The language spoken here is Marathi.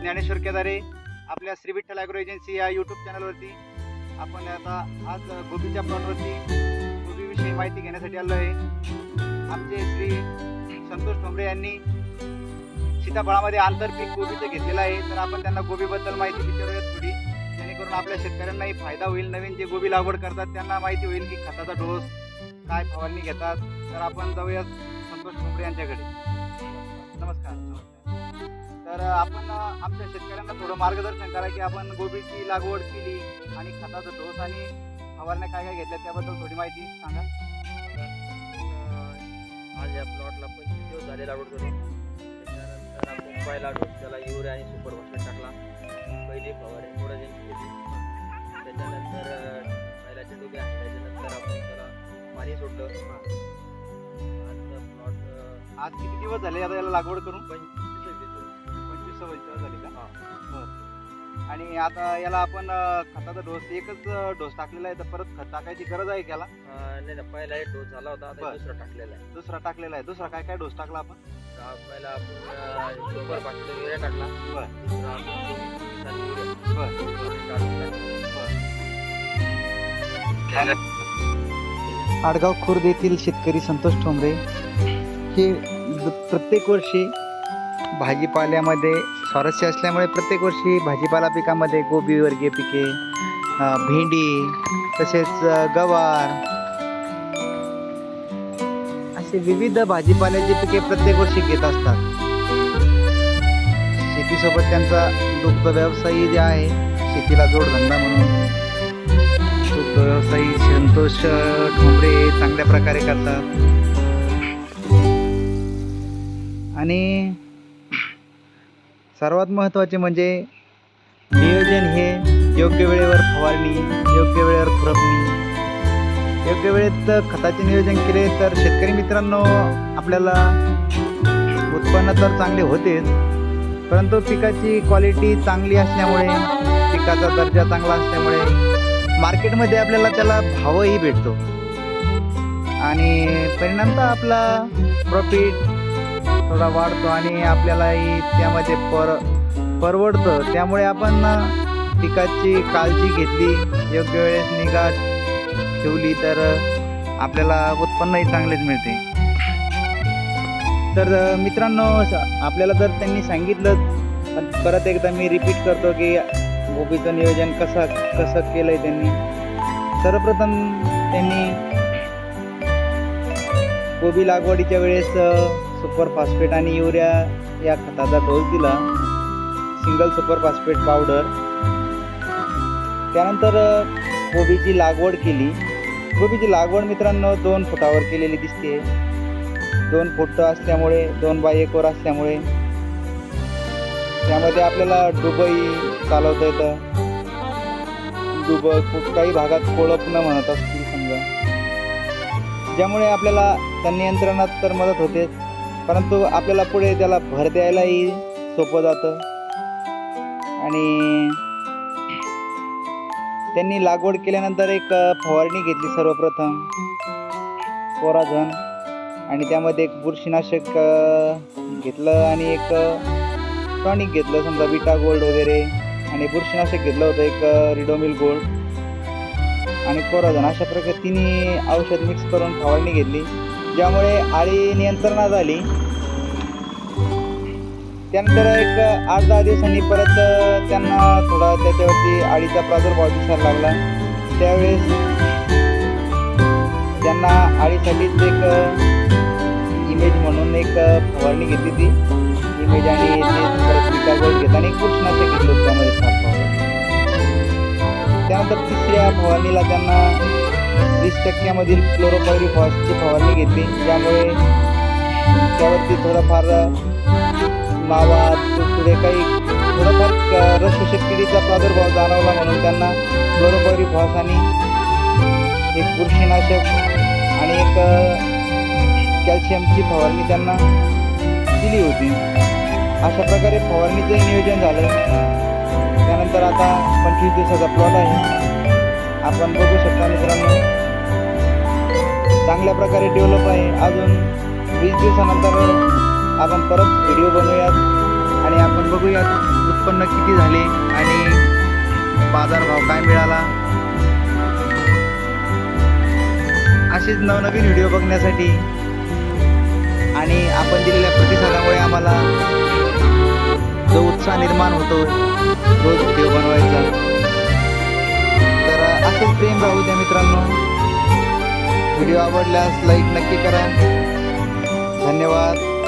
ज्ञानेश्वर केदारे आपल्या श्री विठ्ठल ॲग्रो एजन्सी या यूट्यूब चॅनलवरती आपण आता आज गोबीच्या प्लॉटवरती गोबीविषयी माहिती घेण्यासाठी आलो आहे आमचे श्री संतोष ठोंबरे यांनी सीताफळामध्ये आंतरपीक गोबीचं घेतलेलं आहे. तर आपण त्यांना गोबीबद्दल माहिती विचारूयात थोडी. जेणेकरून आपल्या शेतकऱ्यांनाही फायदा होईल. नवीन जे गोबी लागवड करतात त्यांना माहिती होईल की खताचा डोस काय फवारणी घेतात. तर आपण जाऊयात संतोष ठोंबरे यांच्याकडे. नमस्कार. तर आपण आमच्या शेतकऱ्यांना थोडं मार्गदर्शन करा की आपण गोबीची लागवड केली आणि खताचा डोस आणि फवारण्या काय काय घेतल्या त्याबद्दल थोडी माहिती सांगा. आज या प्लॉटला पंचवीस दिवस झाले लागवड करून. त्याच्यानंतर आपण पहिला डोस त्याला युरिया आणि सुपर फॉस्फेट टाकला. पहिली फवारणी थोडं केली. त्याच्यानंतर बैलाचे डोके त्याच्यानंतर आपण त्याला पाणी सोडलं. आजचा प्लॉट आज किती दिवस झाले आता याला लागवड करून? बरं. आणि आता याला आपण अ, खताचा डोस एकच अ, डोस टाकलेला आहे तर परत खत टाकायची गरज आहे का याला? अं, नाही ना पहिला एक डोस झाला होता आता बरं. दुसरा टाकलेला आहे. दुसरा टाकलेला आहे. दुसरा काय काय डोस टाकला आपण? तर पहिला आपण सुपर युरिया टाकला. बरं. दुसरा आपण किसान युरिया बरं. आणि काढून टाकला आडगाव खुर्द येथील शेतकरी संतोष ठोंबरे हे द- प्रत्येक वर्षी भाजीपाल्यामध्ये स्वारस्य असल्यामुळे प्रत्येक वर्षी भाजीपाला पिकामध्ये गोबीवर्गीय पिके भेंडी तसेच गवार असे विविध भाजीपाल्याची पिके प्रत्येक वर्षी घेत असतात. शेतीसोबत त्यांचा दुग्धव्यवसायी जे आहे शेतीला जोडधंदा म्हणून. दुग्ध व्यवसायी संतोष ठोंबरे चांगल्या प्रकारे करतात. आणि सर्वात महत्त्वाचे म्हणजे नियोजन हे योग्य वेळेवर फवारणी योग्य वेळेवर खुरपणी. योग्य वेळेत खताचे नियोजन केले तर शेतकरी मित्रांनो आपल्याला उत्पन्न तर चांगले होतेच परंतु पिकाची क्वालिटी चांगली असल्यामुळे पिकाचा दर्जा चांगला असल्यामुळे मार्केटमध्ये आपल्याला त्याला भावही भेटतो. आणि परिणामतः आपला प्रॉफिट थोडा वाढतो आणि आपल्यालाही त्यामध्ये पर परवडतं. त्यामुळे आपण पिकाची काळजी घेतली योग्य वेळेस निगा ठेवली तर आपल्याला उत्पन्नही चांगलेच मिळते. तर मित्रांनो आपल्याला जर त्यांनी सांगितलं पण परत एकदा मी रिपीट करतो की गोबीचं नियोजन कसं कसं केलं आहे त्यांनी. सर्वप्रथम त्यांनी गोबी लागवडीच्या वेळेस सुपर फॉस्फेट आणि युरिया या खताचा डोस दिला. Single super phosphate powder. त्यानंतर कोबीची लागवड केली. गोबीची लागवड मित्रांनो दोन फुटावर केलेली दिसते. दोन फुट असल्यामुळे दोन बाय एकवर असल्यामुळे. त्यामध्ये आपल्याला डुबई चालवता येतं. डुबक काही भागात कोळपणं म्हणत असतील समजा. ज्यामुळे आपल्याला त्या नियंत्रणात तर मदत होते. परंतु आपल्याला पुढे त्याला भर द्यायलाही सोपं जातं. आणि त्यांनी लागवड केल्यानंतर एक फवारणी घेतली सर्वप्रथम. कोराझन. आणि त्यामध्ये एक बुरशीनाशक घेतलं आणि एक टॉनिक घेतलं समजा विटा गोल्ड वगैरे. आणि बुरशीनाशक घेतलं होतं एक रिडोमिल गोल्ड. आणि कोराझन अशा प्रकारे तिन्ही औषध मिक्स करून फवारणी घेतली. ज्यामुळे आळी नियंत्रणात आली. त्यानंतर एक आठ दहा दिवसांनी परत त्यांना थोडा त्याच्यावरती आळीचा प्रादुर्भाव दिसायला लागला. त्यावेळेस त्यांना आळीसाठीच एक इमेज म्हणून एक फवारणी घेतली ती इमेज आणि ते घेत आणि एक घेतलं त्यामध्ये त्यानंतर तिसऱ्या फवारणीला त्यांना वीस टक्क्यामधील क्लोरोपायरीफॉसची फवारणी घेतली. ज्यामुळे त्यावरती थोडाफार मावा पुढे काही थोडंफार रसशोषक किडीचा प्रादुर्भाव जाणवला म्हणून त्यांना क्लोरोपायरीफॉस आणि एक बुरशीनाशक आणि एक कॅल्शियमची फवारणी त्यांना दिली होती. अशा प्रकारे फवारणीचं नियोजन झालं. त्यानंतर आता पंचवीस दिवसाचा प्लॉट आहे. आपण बघू शकता मित्रांनो. चांगल्या प्रकारे डेव्हलप आहे. अजून वीस दिवसानंतर आपण परत व्हिडिओ बनवूयात. आणि आपण बघूयात उत्पन्न किती झाले आणि बाजारभाव काय मिळाला. असेच नवनवीन व्हिडिओ बघण्यासाठी आणि आपण दिलेल्या प्रतिसादामुळे आम्हाला जो उत्साह निर्माण होतो रोज व्हिडिओ बनवा प्रेम राहू द्या मित्रांनो. व्हिडिओ आवडल्यास लाईक नक्की करा. धन्यवाद.